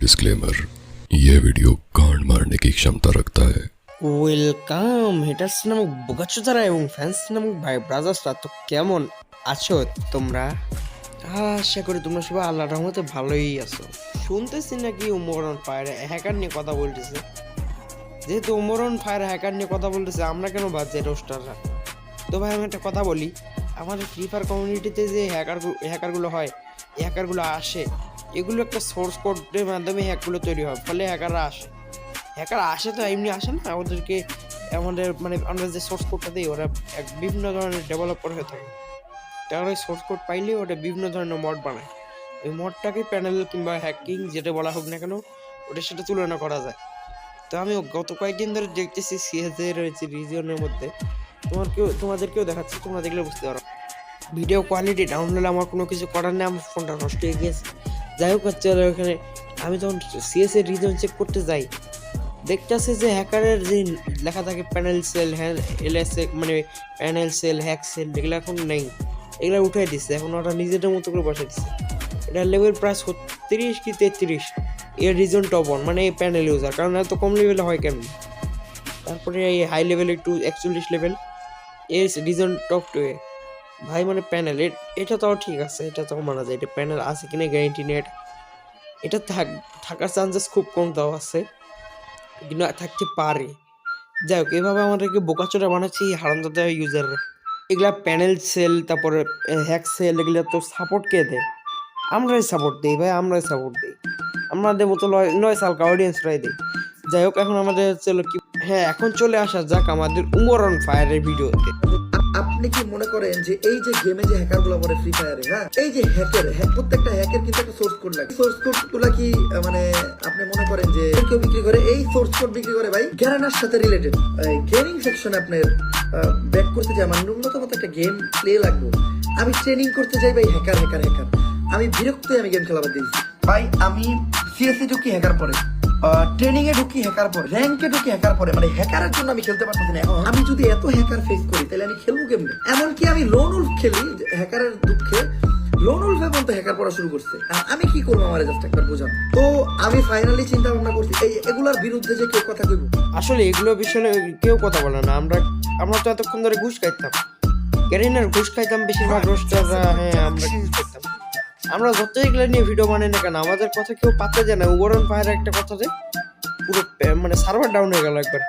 Disclaimer यह video कांड मारने की क्षमता रखता है ওয়েলকাম হেটার্স নামক বোকাচোদারা এবং ফ্যান্স নামক ভাই ব্রাদার্সরা তো কেমন আছো তোমরা আশা করি তোমরা সবাই আল্লাহ রহমতে ভালোই আছো শুনতেছি নাকি উমরন ফায়ার হ্যাকার নিয়ে কথা বলতেছে যেহেতু উমরন ফায়ার হ্যাকার নিয়ে কথা বলতেছে আমরা কেন বাজছে রোস্টাররা তো ভাই আমি একটা কথা বলি আমাদের ফ্রি ফায়ার কমিউনিটিতে যে হ্যাকার হ্যাকারগুলো হয় এই হ্যাকারগুলো আসে এগুলো একটা সোর্স কোডের মাধ্যমে হ্যাকগুলো তৈরি হয়, ফলে হ্যাকাররা আসে। হ্যাকার আসে তো এমনি আসে না ওদেরকে আমাদের মানে আমরা যে সোর্স কোডটা দিই, ওরা এক বিভিন্ন ধরনের ডেভেলপার হয়ে থাকে। তারা ওই সোর্স কোড পাইলে ওটা বিভিন্ন ধরনের মড বানায়। ওই মডটাকে প্যানেল কিংবা হ্যাকিং যেটা বলা হোক না কেন, ওটার সাথে তুলনা করা যায়। তো আমি গত কয়েকদিন ধরে দেখতেছি সিএসএ রয়েছে রিজিয়নের মধ্যে তোমার কেউ তোমাদেরকেও দেখাচ্ছি, তোমরা দেখলে বুঝতে পারো। ভিডিও কোয়ালিটি ডাউন হলে আমার কোনো কিছু করার নেই, আমার ফোনটা নষ্ট হয়ে গিয়েছে। যাই হোক হচ্ছে ওখানে, আমি যখন সিএসএ রিজন চেক করতে যাই, দেখতেছে যে হ্যাকারের যে লেখা থাকে প্যানেল সেল হ্যাঁ এলএসএ মানে প্যানেল সেল হ্যাক সেল এগুলো এখন নেই। এগুলো উঠাই দিচ্ছে এখন ওরা নিজেদের মতো করে বসে দিচ্ছে এটা লেভেল প্রায় ছত্রিশ কি তেত্রিশ, এর রিজন টপ ওয়ান মানে এই প্যানেল ইউজার কারণ এত কম লেভেলে হয় কেন তারপরে এই হাই লেভেল একটু একচল্লিশ লেভেল এর রিজন টপ টু এ। ভাই মানে প্যানেল এটা তাও ঠিক আছে, এটা তাও মানা যায়। এটা প্যানেল আছে কিনা গ্যারেন্টি নেট এটা থাক থাকার চান্সেস খুব কম তাও আছে, কিন্তু থাকতে পারে। যাই হোক, এভাবে আমাদেরকে বোকাচোরা বানাচ্ছে এই হারামদাদা ইউজাররা এগুলা প্যানেল সেল তারপরে হ্যাক সেল এগুলো তো সাপোর্ট কে দেয়? আমরাই সাপোর্ট দিই ভাই, আমরাই সাপোর্ট দিই। আমাদের মতো নয় সালকা অডিয়েন্সরাই দিই যাই হোক, এখন আমাদের চলো কি হ্যাঁ এখন চলে আসা যাক আমাদের উমরন ফায়ারের ভিডিওতে আপনি কি মনে করেন যে এই যে গেমে যে হ্যাকারগুলো পড়ে ফ্রি ফায়ারে হ্যাঁ? এই যে হ্যাকের প্রত্যেকটা হ্যাকের কিন্তু একটা সোর্স কোড লাগে। সোর্স কোডগুলা কি মানে আপনি মনে করেন যে কেউ বিক্রি করে? এই সোর্স কোড বিক্রি করে ভাই গ্যারানার সাথে রিলেটেড গেমিং সেকশনে আপনার ব্যাক করতে চাই, আমার ন্যূনতম একটা গেম প্লে লাগবে। আমি ট্রেনিং করতে যাই ভাই হ্যাকার হ্যাকার হ্যাকার আমি বিরক্ত আমি গেম খেলা বাদ দিয়েছি। ভাই, আমি সিএসসি ঢুকি হ্যাকার পরে? ট্রেনিং এ ঢুকি হ্যাকার পরে র্যাঙ্কে ঢুকি হ্যাকার পরে মানে হ্যাকারের জন্য আমি খেলতে না। আমি যদি এত হ্যাকার ফেস করি, তাহলে আমি খেলব কেমনে? এমনকি আমি লোন উল্ফ খেলি হ্যাকারের দুঃখে লোন হ্যাকার পড়া শুরু করছে। আমি কি করব আমার জাস্ট একবার তো আমি ফাইনালি চিন্তা ভাবনা করছি, এই এগুলার বিরুদ্ধে যে কেউ কথা কইব? আসলে এগুলো বিষয়ে কেউ কথা বলে না। আমরা আমরা তো এতক্ষণ ধরে ঘুষ খাইতাম। ক্যারিনার ঘুষ খাইতাম, বেশিরভাগ রোস্টাররা হ্যাঁ আমরা ঘুষ খাইতাম। আমরা যত এগুলো নিয়ে ভিডিও বানাই না কেন, আমাদের কথা কেউ পাতে যায় না। উবরন ফায়ার একটা কথা যে, পুরো মানে সার্ভার ডাউন হয়ে গেল একবার।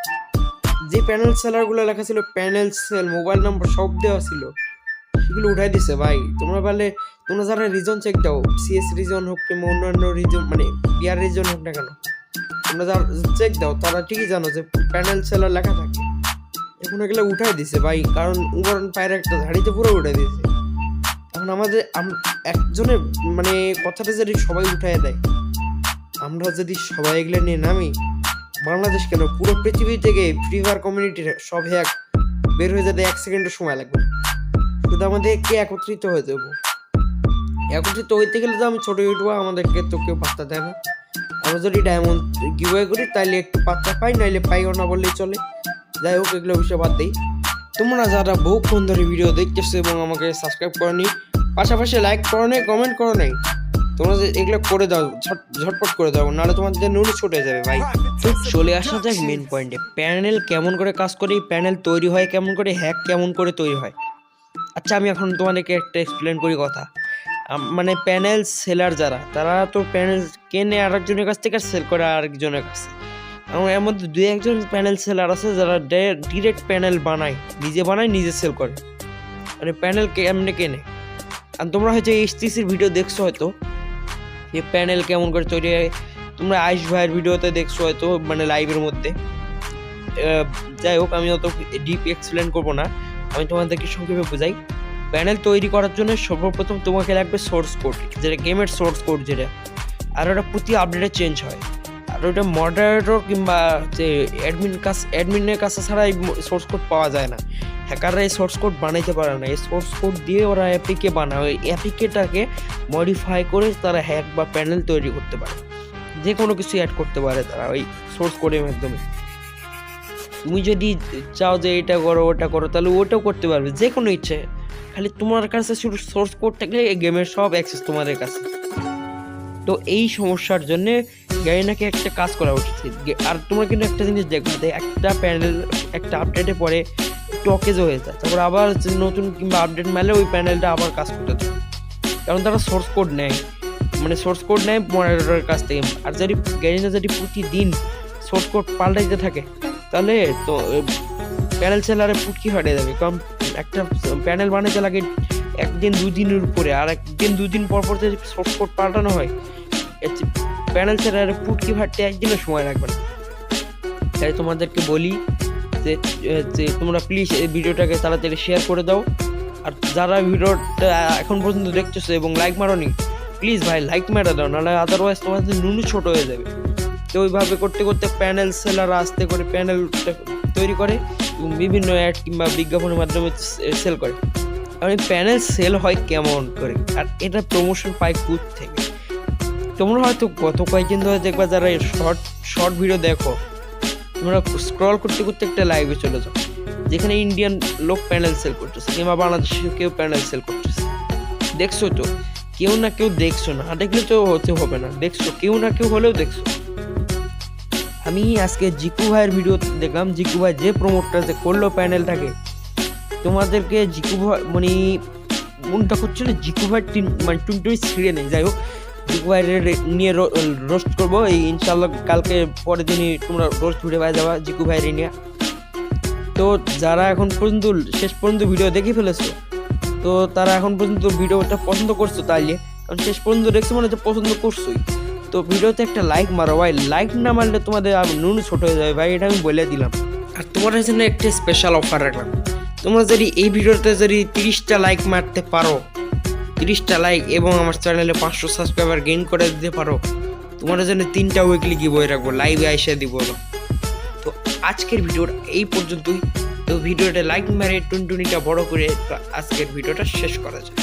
যে প্যানেল সেলারগুলো লেখা ছিল প্যানেল সেল মোবাইল নাম্বার সব দেওয়া ছিল, সেগুলো উঠাই দিছে, ভাই, তোমরা বলে তোমরা যারা রিজন চেক দাও সিএস রিজন হোক কিংবা অন্যান্য রিজন মানে বিআর রিজন হোক না কেন। তোমরা যারা চেক দাও, তারা ঠিকই জানো যে প্যানেল সেলার লেখা থাকে। এখন এগুলো উঠাই দিছে, ভাই, কারণ উবরন ফায়ার একটা ঝাড়িতে পুরো উঠাই দিয়েছে এখন আমাদের একজনের মানে কথাটা যদি সবাই উঠাই দেয়, আমরা যদি সবাই এগুলো নিয়ে নামি, বাংলাদেশ কেন? পুরো পৃথিবী থেকে ফ্রি ফায়ার কমিউনিটির সব হ্যাক বের হয়ে যেতে এক সেকেন্ডের সময় লাগবে। শুধু আমাদেরকে একত্রিত হয়ে যাব। একত্রিত হইতে গেলে তো আমি ছোট ইউটিউবার, আমাদেরকে তো কেউ পাত্তা দেয় না। আমরা যদি ডায়মন্ড গিভওয়ে করি তাহলে একটু পাত্তা পাই, নাইলে পাইও না বললেই চলে। যাই হোক, এগুলো বিষয় বাদ দিই। তোমরা যারা বহুক্ষণ ধরে ভিডিও দেখতেছো এবং আমাকে সাবস্ক্রাইব করে করনি পাশাপাশি লাইক করো নাই কমেন্ট করো নাই। তোমরা যে এগুলো করে দাও, ঝট- ঝটপট করে দাও, নাহলে তোমাদের নুনে ছুটে যাবে, ভাই। তো চলে আসা যাক মেন পয়েন্টে প্যানেল কেমন করে কাজ করে প্যানেল তৈরি হয় কেমন করে হ্যাক কেমন করে তৈরি হয়। আচ্ছা আমি এখন তোমাদেরকে একটা এক্সপ্লেন করি কথা। মানে প্যানেল সেলার যারা, তারা তো প্যানেল কেনে আরেকজনের কাছ থেকে সেল করে আরেকজনের কাছে। এবং এর মধ্যে দুই একজন প্যানেল সেলার আছে, যারা ডিরেক্ট প্যানেল বানায়, নিজে বানায়, নিজে সেল করে। মানে প্যানেল কেমনে কেনে। আর তোমরা হয়তো এইচটিসির ভিডিও দেখছ হয়তো। যে প্যানেল কেমন করে তৈরি হয়। তোমরা আইস ভাইয়ের ভিডিওতে দেখছ হয়তো মানে লাইভের মধ্যে। যাই হোক, আমি অত ডিপ এক্সপ্লেন করব না। আমি তোমাদেরকে সংক্ষেপে বোঝাই। প্যানেল তৈরি করার জন্য সর্বপ্রথম তোমাকে লাগবে সোর্স কোড যেটা গেমের সোর্স কোড যেটা। আর ওটা প্রতি আপডেটে চেঞ্জ হয়। আর ওটা মডারেটর কিংবা যে অ্যাডমিন কাছ অ্যাডমিনের কাছে ছাড়া এই সোর্স কোড পাওয়া যায় না। হ্যাকাররা এই সোর্স কোড বানাইতে পারে না। এই সোর্স কোড দিয়ে ওরা অ্যাপিকে বানায়। ওই অ্যাপিকেটাকে মডিফাই করে তারা হ্যাক বা প্যানেল তৈরি করতে পারে। যে কোনো কিছু অ্যাড করতে পারে তারা ওই সোর্স কোডের মাধ্যমে। তুমি যদি চাও যে এটা করো, ওটা করো, তাহলে ওটাও করতে পারবে, যে কোনো ইচ্ছে। খালি তোমার কাছে শুধু সোর্স কোড থাকলে গেমের সব অ্যাক্সেস তোমাদের কাছে। তো এই সমস্যার জন্য গ্যারিনাকে একটা কাজ করা উচিত। আর তোমরা কিন্তু একটা জিনিস দেখবে একটা প্যানেল একটা আপডেটে পরে টকেজও হয়ে যায়। তারপর আবার নতুন কিংবা আপডেট মেলে ওই প্যানেলটা আবার কাজ করতে থাকে। কারণ তারা সোর্স কোড নেয়। মানে সোর্স কোড নেয় মডারেটরের কাছ থেকে। আর যদি গ্যারিনা যদি প্রতিদিন সোর্স কোড পাল্টাইতে থাকে, তাহলে তো প্যানেল সেলারে পুটকি ফাটে যাবে কারণ একটা প্যানেল বানাতে লাগে একদিন দুদিনের উপরে। আর একদিন দুদিন পর পর যদি সোর্স কোড পাল্টানো হয় প্যানেল সেলারে পুটকি ফাটতে একদিনও সময় লাগবে না। তাই তোমাদেরকে বলি যে যে তোমরা প্লিজ এই ভিডিওটাকে তাড়াতাড়ি শেয়ার করে দাও। আর যারা ভিডিওটা এখন পর্যন্ত দেখতেছো এবং লাইক মারোনি প্লিজ ভাই লাইক মেরে দাও, নাহলে আদারওয়াইজ তোমাদের নুনু ছোট হয়ে যাবে। তো ওইভাবে করতে করতে প্যানেল সেলার আস্তে করে প্যানেল তৈরি করে এবং বিভিন্ন অ্যাড কিংবা বিজ্ঞাপনের মাধ্যমে সেল করে। কারণ প্যানেল সেল হয় কেমন করে? আর এটা প্রমোশন পায় কুদ থেকে তোমরা হয়তো গত কয়েকদিন ধরে দেখবা যারা শর্ট শর্ট ভিডিও দেখো তোমরা স্ক্রল করতে করতে একটা লাইভে চলে যাও, যেখানে ইন্ডিয়ান লোক প্যানেল সেল করতেছে, কিংবা বাংলাদেশে কেউ প্যানেল সেল করতেছে। দেখছ তো, কেউ না কেউ দেখছ না দেখলে তো হতে হবে না। দেখছ, কেউ না কেউ হলেও দেখছ। আমি আজকে জিকু ভাইয়ের ভিডিও দেখলাম, জিকু ভাই যে প্রমোটটা যে করল প্যানেলটাকে তোমাদেরকে জিকু ভাই মানে মনটা করছিল জিকু ভাই মানে টুনটুনি ছিঁড়ে নেই যাই হোক জিকু ভাইয়ের নিয়ে রোস্ট করব। এই ইনশাল্লাহ কালকে পরের দিনই তোমরা রোস্ট ভিডিও পাই যাবা জিকু ভাইয়ের নিয়ে। তো যারা এখন পর্যন্ত শেষ পর্যন্ত ভিডিও দেখে ফেলেছো, তো তারা এখন পর্যন্ত ভিডিওটা পছন্দ করছ তাইলে, কারণ শেষ পর্যন্ত দেখছ মানে পছন্দ করছোই। তো ভিডিওতে একটা লাইক মারো ভাই। লাইক না মারলে তোমাদের নুন ছোট হয়ে যাবে ভাই, এটা আমি বলে দিলাম। আর তোমাদের জন্য একটা স্পেশাল অফার রাখলাম। তোমরা যদি এই ভিডিওতে যদি তিরিশটা লাইক মারতে পারো তিরিশটা লাইক এবং আমার চ্যানেলে পাঁচশো সাবস্ক্রাইবার গেইন করে দিতে পারো। তোমাদের জন্য তিনটা উইকলি গিবই রাখব লাইভে আইসে দিব। তো আজকের ভিডিওটা এই পর্যন্তই। তো ভিডিওটা লাইক মেরে টুনটুনিটা বড় করে আজকের ভিডিওটা শেষ করা যায়